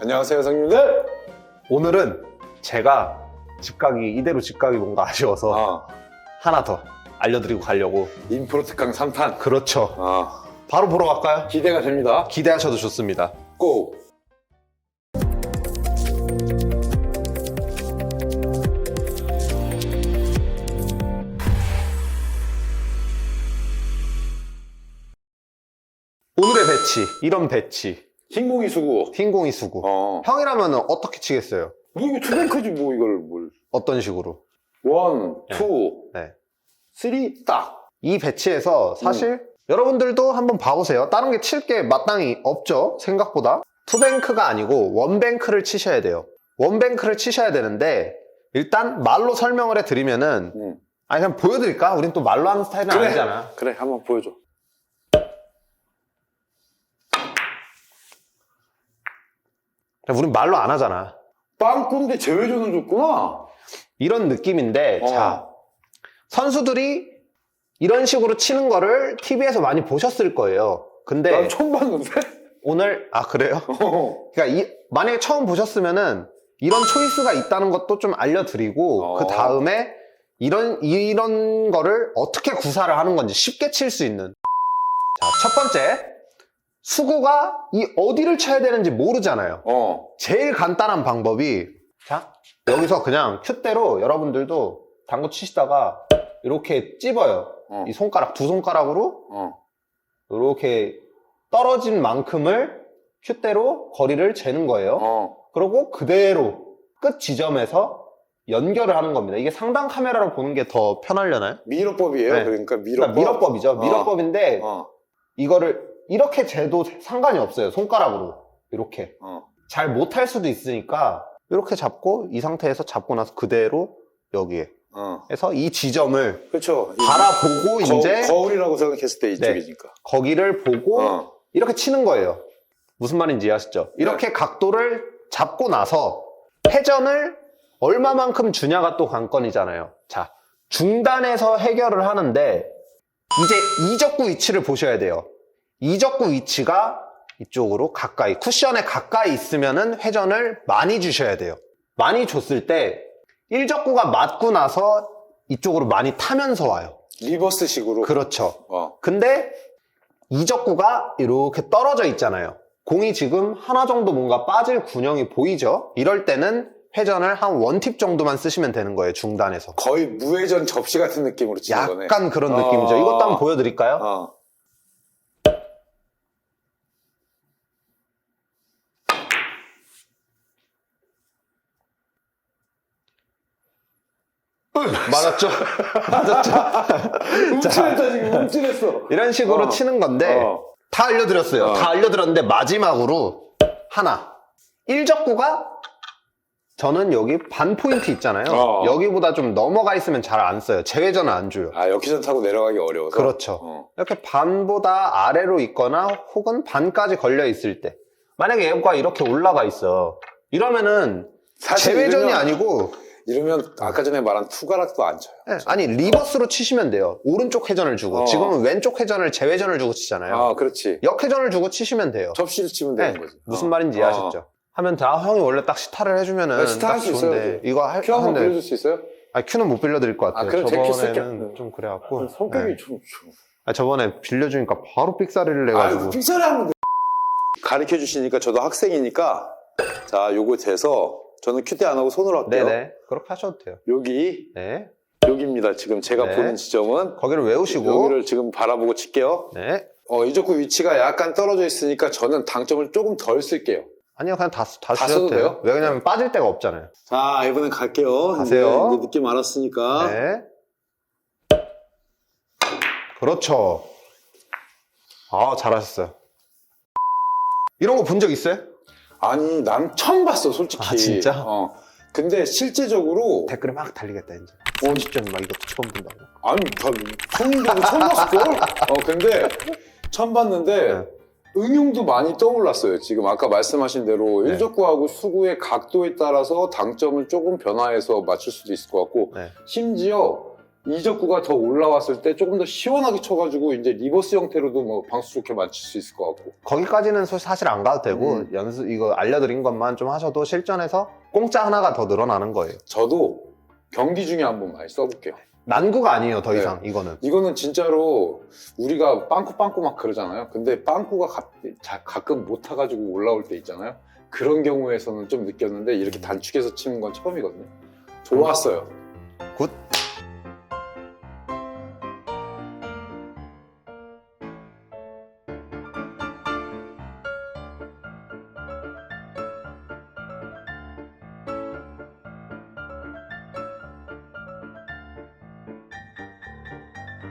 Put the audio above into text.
안녕하세요, 성님들. 오늘은 제가 집 가기 이대로 집 가기 뭔가 아쉬워서 아, 하나 더 알려드리고 가려고 인프로 특강 3탄. 그렇죠 아, 바로 보러 갈까요? 기대가 됩니다. 기대하셔도 좋습니다 고! 오늘의 배치 이런 배치 흰공이 수구. 흰공이 수구 어. 형이라면 어떻게 치겠어요? 뭐 이거 투뱅크지 뭐 이걸 뭘. 어떤 식으로? 원, 네. 투, 네. 쓰리, 딱. 이 배치에서 사실 여러분들도 한번 봐보세요 다른 게 칠 게 마땅히 없죠 생각보다 투뱅크가 아니고 원뱅크를 치셔야 돼요 원뱅크를 치셔야 되는데 일단 말로 설명을 해드리면은 응. 아니 그냥 보여드릴까? 우린 또 말로 하는 스타일은 그래. 아니잖아 그래, 한번 보여줘. 그냥 우린 말로 안 하잖아 빵꾼데 제외조는 줬구나. 이런 느낌인데 어. 자 선수들이 이런 식으로 치는 거를 TV에서 많이 보셨을 거예요 근데 난 처음 봤는데? 오늘 아 그래요? 어. 그러니까 이- 만약에 처음 보셨으면은 이런 초이스가 있다는 것도 좀 알려드리고 어. 그 다음에 이런 이런 거를 어떻게 구사를 하는 건지 쉽게 칠 수 있는 자 첫 번째 수구가 이 어디를 쳐야 되는지 모르잖아요 어. 제일 간단한 방법이 자 여기서 그냥 큐대로 여러분들도 당구 치시다가 이렇게 찝어요 어. 이 손가락 두 손가락으로 어. 이렇게 떨어진 만큼을 큐대로 거리를 재는 거예요. 어. 그리고 그대로 끝 지점에서 연결을 하는 겁니다. 이게 상단 카메라로 보는 게 더 편하려나요? 미러법이에요. 네. 그러니까 미러법. 그러니까 미러법이죠. 어. 미러법인데 어. 이거를 이렇게 재도 상관이 없어요. 손가락으로 이렇게 어. 잘 못할 수도 있으니까 이렇게 잡고 이 상태에서 잡고 나서 그대로 여기에 어. 해서 이 지점을 그렇죠. 바라보고 거, 이제 거울이라고 생각했을 때 이쪽이니까. 거기를 보고 어. 이렇게 치는 거예요. 무슨 말인지 이해하시죠? 이렇게 각도를 잡고 나서 회전을 얼마만큼 주냐가 또 관건이잖아요. 자, 중단에서 해결을 하는데 이제 이적구 위치를 보셔야 돼요. 이적구 위치가 이쪽으로 가까이 쿠션에 가까이 있으면은 회전을 많이 주셔야 돼요. 많이 줬을 때 1적구가 맞고 나서 이쪽으로 많이 타면서 와요. 리버스 식으로. 그렇죠. 어. 근데 이적구가 이렇게 떨어져 있잖아요. 공이 지금 하나 정도 뭔가 빠질 균형이 보이죠? 이럴 때는 회전을 한 원팁 정도만 쓰시면 되는 거예요, 중단에서. 거의 무회전 접시 같은 느낌으로 치는 거네. 약간 그런 어. 느낌이죠. 이것도 한번 보여드릴까요? 어. 맞았죠? 맞았죠? 움찔했다 지금 움찔했어. 이런 식으로 어. 치는 건데, 어. 다 알려드렸어요. 어. 다 알려드렸는데, 마지막으로 하나. 1적구가 저는 여기 반 포인트 있잖아요. 어. 여기보다 좀 넘어가 있으면 잘 안 써요. 제외전은 안 줘요. 아 역기전 타고 내려가기 어려워서. 그렇죠. 어. 이렇게 반보다 아래로 있거나 혹은 반까지 걸려 있을 때 만약에 얘가 이렇게 올라가 있어 이러면은 사실 제외전이 이러면- 아니고 이러면 아까 전에 말한 투가락도 안 쳐요. 예, 아니 리버스로 치시면 돼요 오른쪽 회전을 주고 어. 지금은 왼쪽 회전을 제외전을 주고 치잖아요 아 그렇지. 역회전을 주고 치시면 돼요 접시를 치면 네, 되는 거지. 무슨 어. 말인지 어. 이해하셨죠? 하면 다 형이 원래 딱 시타를 해주면은 네, 시타 딱 할수 좋은데 있어요. 이거 할 큐 한번 빌려줄 수 있어요? 아니 큐는 못 빌려드릴 것 같아요 아, 그럼 제가 큐 쓸게요. 저번에는 좀 그래갖고 아, 성격이 네. 좀. 좀. 아, 저번에 빌려주니까 바로 삑사리를 아, 내가지고 픽셀 하면 돼. 가르쳐 주시니까 저도 학생이니까 자 요거 재서 저는 큐대 안 하고 손으로 할게요. 네네 그렇게 하셔도 돼요 여기 네 여기입니다. 지금 제가 네. 보는 지점은 거기를 외우시고 여기를 지금 바라보고 칠게요. 네. 어, 이적구 위치가 약간 떨어져 있으니까 저는 당점을 조금 덜 쓸게요. 아니요, 그냥 다, 다, 다 써도 돼요. 돼요? 왜냐면 빠질 데가 없잖아요. 자, 이번엔 갈게요. 가세요. 이제, 이제 느낌 알았으니까. 네. 그렇죠. 아, 잘하셨어요. 이런 거 본 적 있어요? 아니, 난 처음 봤어, 솔직히. 아, 진짜? 어. 근데 실제적으로 댓글에 막 달리겠다, 이제. 어, 30점 막 이것도 처음 본다고. 아니, 다 성인들도 처음 봤을걸? 어, 근데 처음 봤는데 네. 응용도 많이 떠올랐어요. 지금 아까 말씀하신 대로 네. 일적구하고 수구의 각도에 따라서 당점을 조금 변화해서 맞출 수도 있을 것 같고 네. 심지어 이적구가 더 올라왔을 때 조금 더 시원하게 쳐가지고 이제 리버스 형태로도 뭐 방수 좋게 맞출 수 있을 것 같고 거기까지는 소- 사실 안 가도 되고 음. 연습 이거 알려드린 것만 좀 하셔도 실전에서 공짜 하나가 더 늘어나는 거예요. 저도 경기 중에 한번 많이 써볼게요. 난구가 아니에요 더 네. 이상 이거는. 이거는 진짜로 우리가 빵꾸 빵꾸 막 그러잖아요. 근데 빵꾸가 가, 끔못 타가지고 올라올 때 있잖아요. 그런 경우에서는 좀 느꼈는데 이렇게 단축해서 치는 건 처음이거든요. 좋았어요. 굿.